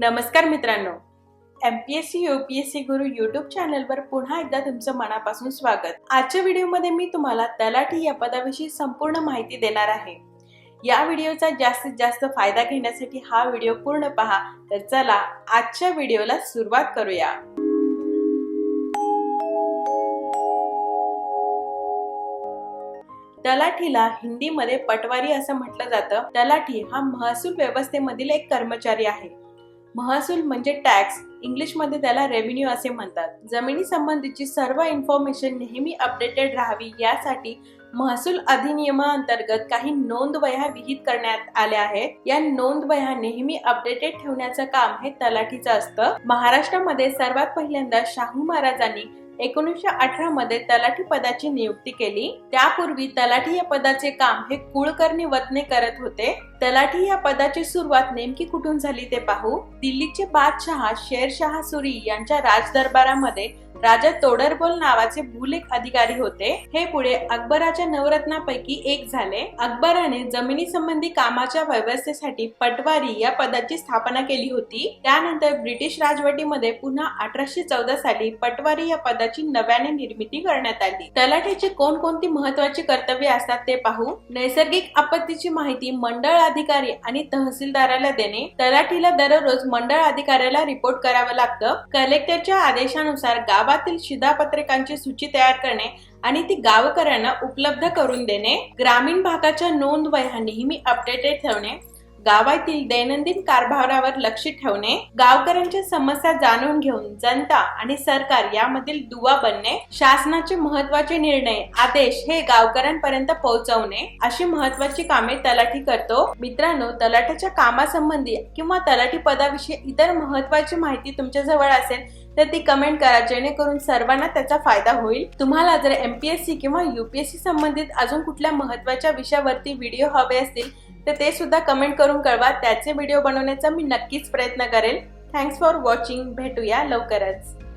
नमस्कार मित्रांनो. M P S C U P S C Guru YouTube चॅनलवर पुन्हा एकदा तुमचं मनापासून स्वागत. आजच्या व्हिडिओमध्ये मी तुम्हाला तलाठी या पदाविषयी संपूर्ण माहिती देणार आहे. या व्हिडिओचा जास्तीत जास्त फायदा घेण्यासाठी हा व्हिडिओ पूर्ण पहा. तर चला आजच्या व्हिडिओला सुरुवात करूया. तलाठीला हिंदीमध्ये पटवारी असं म्हटलं जातं. तलाठी हा महसूल व्यवस्थेमधील एक कर्मचारी आहे. महसूल म्हणजे टॅक्स. इंग्लिशमध्ये त्याला रेव्हेन्यू असे म्हणतात. जमिनी संबंधीची सर्व इन्फॉर्मेशन नेहमी अपडेटेड राहावी यासाठी महसूल अधिनियमाअंतर्गत काही नोंदवह्या विहित करण्यात आल्या आहेत. या नोंदवह्या नेहमी अपडेटेड ठेवण्याचं काम हे तलाठीचं असतं. महाराष्ट्रामध्ये सर्वात पहिल्यांदा शाहू महाराजांनी एकोणीसशे अठरा मध्ये तलाठी पदाची नियुक्ती केली. त्यापूर्वी तलाठी या पदाचे काम हे कुळकर्णी वतने करत होते. तलाठी या पदाची सुरुवात नेमकी कुठून झाली ते पाहू. दिल्लीचे बादशहा शेरशहा सुरी यांच्या राजदरबारामध्ये राजा तोडरबोल नावाचे भूलेख अधिकारी होते. हे पुढे अकबराच्या नवरत्नापैकी एक झाले. अकबराने जमिनी संबंधी कामाच्या व्यवस्थेसाठी पटवारी या पदाची स्थापना केली होती. त्यानंतर ब्रिटिश राजवटीमध्ये पुन्हा अठराशे चौदा साली पटवारी या पदाची नव्याने निर्मिती करण्यात आली. तलाठीची कोणकोणती महत्वाची कर्तव्य असतात ते पाहू. नैसर्गिक आपत्तीची माहिती मंडळ अधिकारी आणि तहसीलदाराला देणे. तलाठीला दररोज मंडळ अधिकाऱ्याला रिपोर्ट करावं लागतं. कलेक्टरच्या आदेशानुसार गावातील शिधापत्रिकांची सूची तयार करणे आणि ती गावकऱ्यांना उपलब्ध करून देणे. ग्रामीण भागाच्या नोंद वह्या नेहमी अपडेटेड ठेवणे. गावातील दैनंदिन कारभारावर लक्ष ठेवणे गावकऱ्यांच्या समस्या जाणून घेऊन जनता आणि सरकार यामधील दुवा बनणे शासनाचे महत्त्वाचे निर्णय आदेश हे गावकऱ्यांपर्यंत पोहोचवणे अशी महत्वाची कामे तलाठी करतो. मित्रांनो तलाठ्याच्या कामासंबंधी किंवा तलाठी पदाविषयी इतर महत्वाची माहिती तुमच्या जवळ असेल तर ती कमेंट करा जेणेकरून सर्वांना त्याचा फायदा होईल. तुम्हाला जर एमपीएससी किंवा युपीएससी संबंधित अजून कुठल्या महत्त्वाच्या विषयावरती व्हिडिओ हवे असतील तर ते सुद्धा कमेंट करून कळवा. त्याचे व्हिडिओ बनवण्याचा मी नक्कीच प्रयत्न करेल. थँक्स फॉर वॉचिंग भेटूया लवकरच.